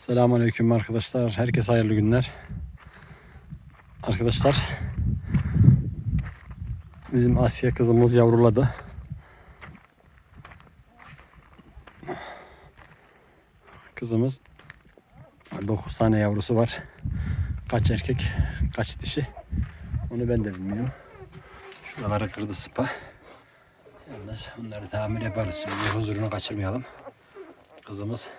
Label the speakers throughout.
Speaker 1: Selamünaleyküm arkadaşlar. Herkese hayırlı günler. Arkadaşlar bizim Asya kızımız yavruladı. Kızımız 9 tane yavrusu var. Kaç erkek, kaç dişi onu ben de bilmiyorum. Şuraları kırdı sıpa. Yalnız onları tamir yaparız. Şimdi huzurunu kaçırmayalım. Kızımız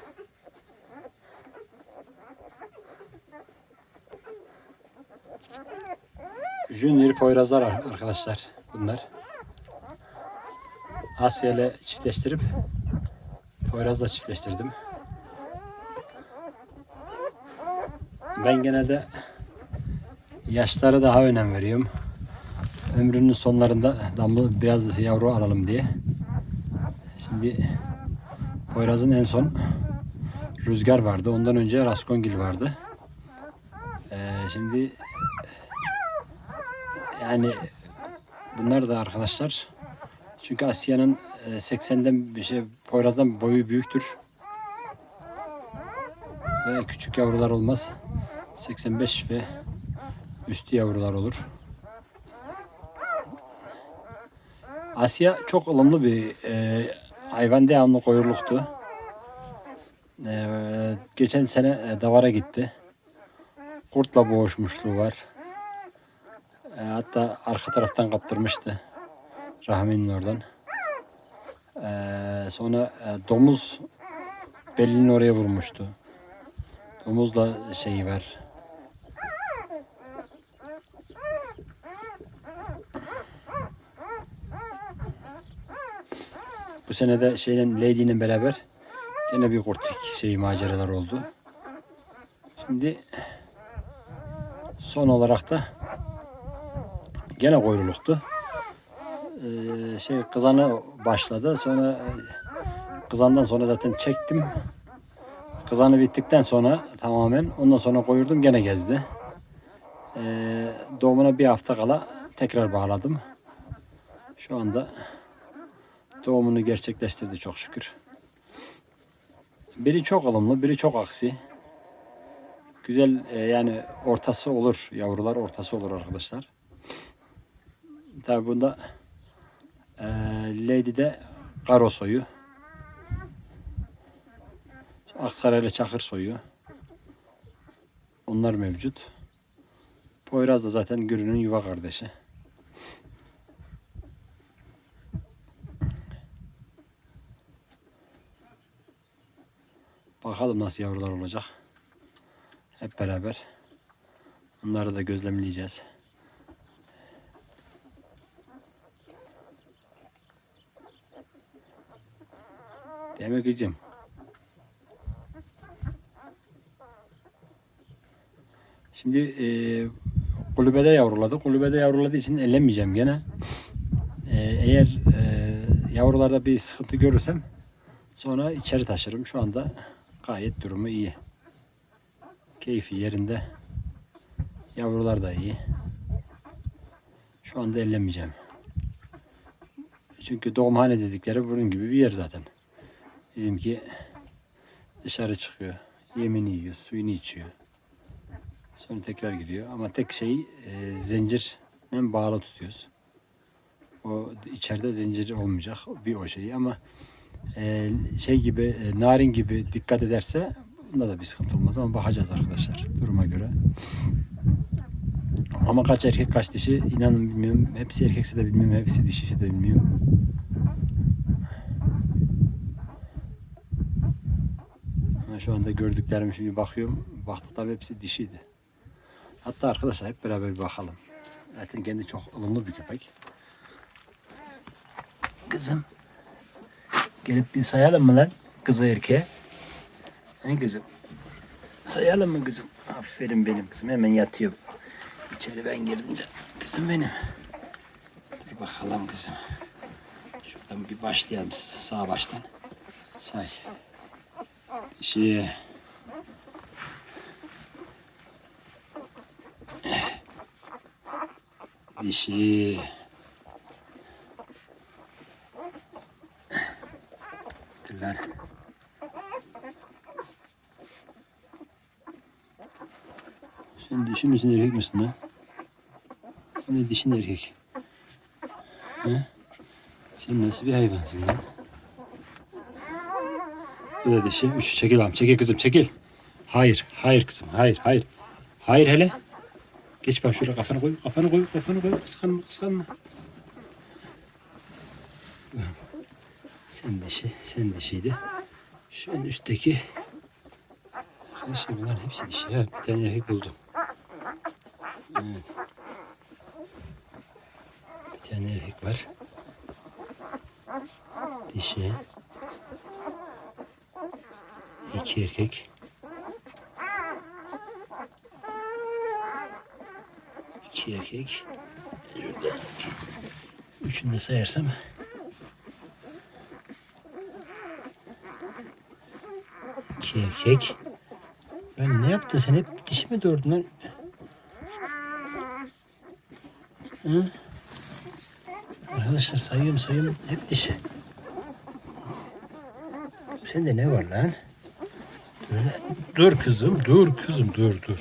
Speaker 1: Junior Poyrazlar ar- arkadaşlar bunlar. Asya ile çiftleştirip Poyraz'la çiftleştirdim. Ben genelde yaşlara daha önem veriyorum. Ömrünün sonlarında damla biraz yavru alalım diye. Şimdi Poyraz'ın en son Rüzgar vardı. Ondan önce Raskongil vardı. Ee, şimdi yani bunlar da arkadaşlar çünkü Asya'nın e, 80'den bir şey Poyraz'dan boyu büyüktür. Ve küçük yavrular olmaz. 85 ve üstü yavrular olur. Asya çok ılımlı bir e, hayvan devamlı koyurluktu. E, geçen sene e, davara gitti. Kurtla boğuşmuşluğu var. E, hatta arka taraftan kaptırmıştı. Rahmi'nin oradan. E, sonra e, domuz belini oraya vurmuştu. Domuzla şeyi var. Bu sene de şeyle Lady'nin beraber yine bir kurt şey maceralar oldu. Şimdi son olarak da gene koyruluktu. Ee, şey kızanı başladı. Sonra e, kızandan sonra zaten çektim. Kızanı bittikten sonra tamamen ondan sonra koyurdum gene gezdi. Ee, doğumuna bir hafta kala tekrar bağladım. Şu anda doğumunu gerçekleştirdi çok şükür. Biri çok ılımlı, biri çok aksi. Güzel e, yani ortası olur. Yavrular ortası olur arkadaşlar. Tabi bunda e, Lady'de Karo soyu. Aksaray ile Çakır soyu. Onlar mevcut. Poyraz da zaten Gürü'nün yuva kardeşi. Bakalım nasıl yavrular olacak. Hep beraber onları da gözlemleyeceğiz. Mi kızım? Şimdi e, kulübede yavruladı. Kulübede yavruladığı için ellemeyeceğim gene. E, eğer e, yavrularda bir sıkıntı görürsem sonra içeri taşırım. Şu anda gayet durumu iyi. Keyfi yerinde. Yavrular da iyi. Şu anda ellemeyeceğim. Çünkü doğumhane dedikleri bunun gibi bir yer zaten. Bizimki dışarı çıkıyor. Yemini yiyor, suyunu içiyor. Sonra tekrar giriyor. Ama tek şey e, zincirle bağlı tutuyoruz. O içeride zincir olmayacak bir o şey ama e, şey gibi e, narin gibi dikkat ederse bunda da bir sıkıntı olmaz ama bakacağız arkadaşlar duruma göre. Ama kaç erkek kaç dişi inanın bilmiyorum. Hepsi erkekse de bilmiyorum. Hepsi dişisi de bilmiyorum. Şu anda gördüklerimi şimdi bakıyorum. Baktıklarım hepsi dişiydi. Hatta arkadaşlar hep beraber bir bakalım. Zaten kendi çok ılımlı bir köpek. Kızım. Gelip bir sayalım mı lan? Kızı erkeğe. He kızım? Sayalım mı kızım? Aferin benim kızım. Hemen yatıyor. İçeri ben girince. Kızım benim. Dur bakalım kızım. Şuradan bir başlayalım sağ baştan. Say. Dişi. Dişi. Dur lan. Sen dişi misin erkek misin lan? Sen de dişin erkek. He? Sen nasıl bir hayvansın lan? Bu da dişi. Üç çekil ağam. Çekil kızım çekil. Hayır. Hayır kızım. Hayır. Hayır. Hayır hele. Geç bak şuraya kafanı koy. Kafanı koy. Kafanı koy. Kıskanma kıskanma. Sen dişi. Sen dişiydi. Şu en üstteki Arkadaşlar bunların hepsi dişi. Ha, bir tane erkek buldum. Evet. Bir tane erkek var. Dişi. İki erkek. İki erkek. Üçünü de sayarsam. İki erkek. Ben ne yaptın sen hep dişi mi doğurdun lan? Hı? Arkadaşlar sayıyorum sayıyorum hep dişi. Sende ne var lan? Hele. dur kızım dur kızım dur dur.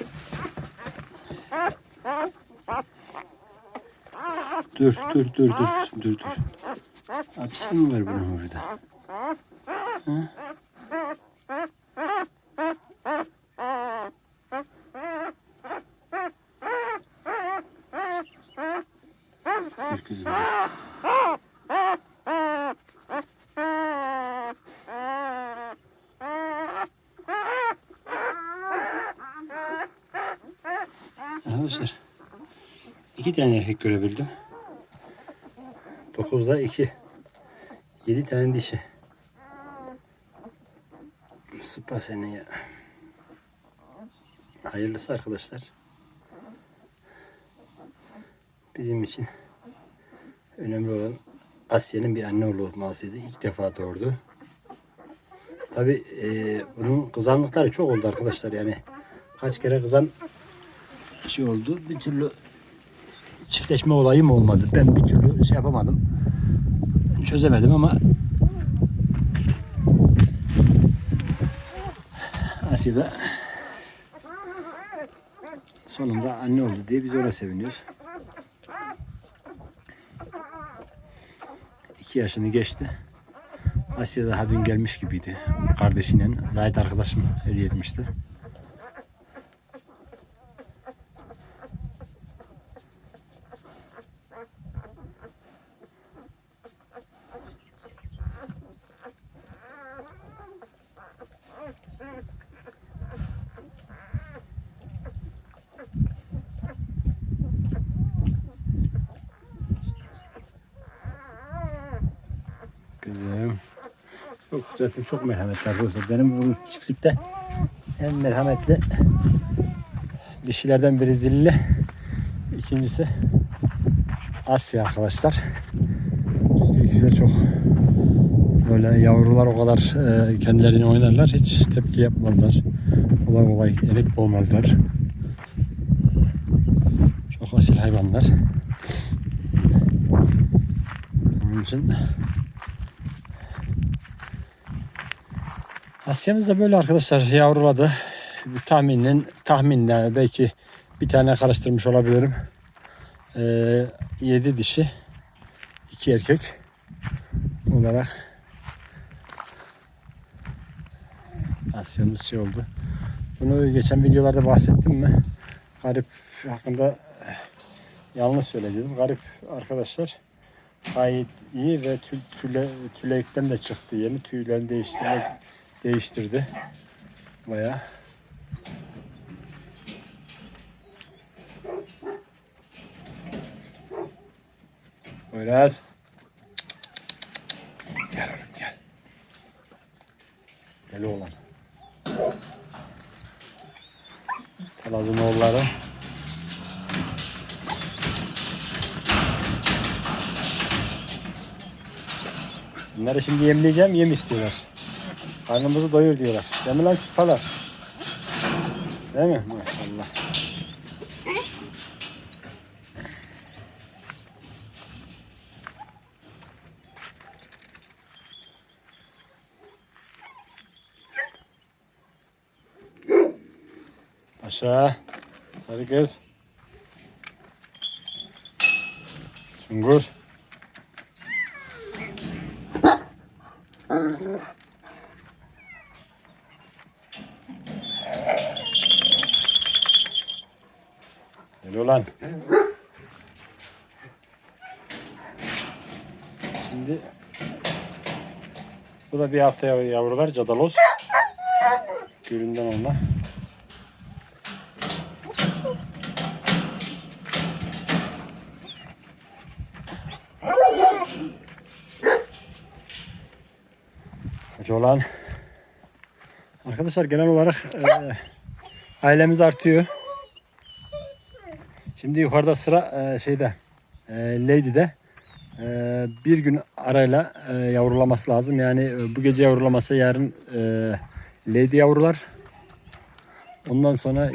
Speaker 1: Dur dur dur dur kızım dur dur. Hapsi mi var bunun burada? Dur kızım dur. İki tane erkek görebildim. Dokuzda iki. Yedi tane dişi. Sıpa seni ya. Hayırlısı arkadaşlar. Bizim için önemli olan Asya'nın bir anne olmasıydı. İlk defa doğurdu. Tabi bunun kızanlıkları çok oldu arkadaşlar yani. Kaç kere kızan şey oldu. Bir türlü çiftleşme olayım olmadı. Ben bir türlü şey yapamadım. Çözemedim ama Asya'da sonunda anne oldu diye biz ona seviniyoruz. İki yaşını geçti. Asya daha dün gelmiş gibiydi. Kardeşiyle Zahit arkadaşım hediye etmişti. Kızım. Çok zaten çok merhametli arkadaşlar. Benim bu çiftlikte en merhametli dişilerden biri Zilli. İkincisi Asya arkadaşlar. Çünkü ikisi de çok böyle yavrular o kadar e, kendilerini oynarlar. Hiç tepki yapmazlar. Kolay kolay erik boğmazlar. Çok asil hayvanlar. Onun için Asya'mız da böyle arkadaşlar yavruladı. Tahminen, tahminle belki bir tane karıştırmış olabilirim. Ee, 7 dişi, 2 erkek olarak Asya'mız şey oldu. Bunu geçen videolarda bahsettim mi? Garip hakkında yanlış söyledim. Garip arkadaşlar gayet iyi ve tül, tüle, tülekten de çıktı yeni. Tüylerini değiştirmek değiştirdi. Bayağı. Biraz. Gel oğlum gel. Gel oğlan. Palazın oğulları. Bunları şimdi yemleyeceğim, yem istiyorlar. Karnımızı doyur diyorlar. Değil mi lan sıpalar? Değil mi? Maşallah. Paşa. Sarı kız. Sungur. Gel ulan. Şimdi bu da bir hafta yav- yavrular cadaloz. Göründen onunla. Hoca olan Arkadaşlar genel olarak e, ailemiz artıyor. Şimdi yukarıda sıra e, şeyde e, Lady'de e, bir gün arayla e, yavrulaması lazım. Yani bu gece yavrulamasa yarın Lady yavrular. Ondan sonra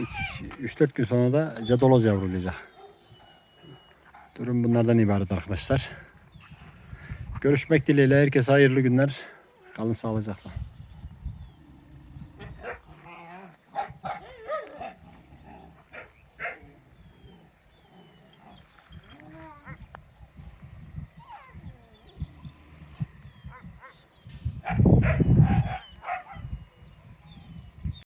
Speaker 1: 3-4 gün sonra da cadoloz yavrulayacak. Durum bunlardan ibaret arkadaşlar. Görüşmek dileğiyle herkese hayırlı günler. Kalın sağlıcakla.